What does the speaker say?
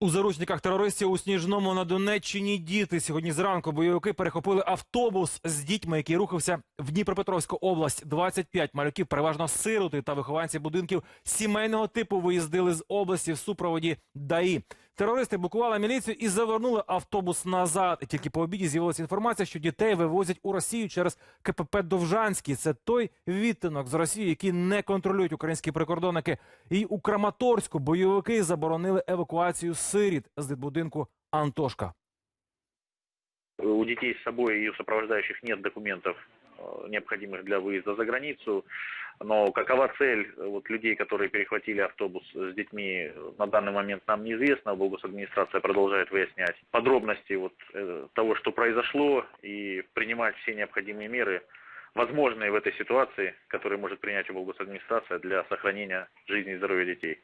У заручниках терористів у Сніжному на Донеччині діти. Сьогодні зранку бойовики перехопили автобус з дітьми, який рухався в Дніпропетровську область. 25 малюків, переважно сироти та вихованці будинків сімейного типу, виїздили з області в супроводі ДАІ. Терористи блокували міліцію і завернули автобус назад. І тільки по обіді з'явилася інформація, що дітей вивозять у Росію через КПП Довжанський. Це той відтинок з Росії, який не контролюють українські прикордонники. І у Краматорську бойовики заборонили евакуацію сиріт з дитбудинку Антошка. У детей с собой и у сопровождающих нет документов, необходимых для выезда за границу. Но какова цель э, вот, людей, которые перехватили автобус с детьми, э, на данный момент нам неизвестно. администрация продолжает выяснять подробности вот, э, того, что произошло, и принимать все необходимые меры, возможные в этой ситуации, которые может принять администрация для сохранения жизни и здоровья детей.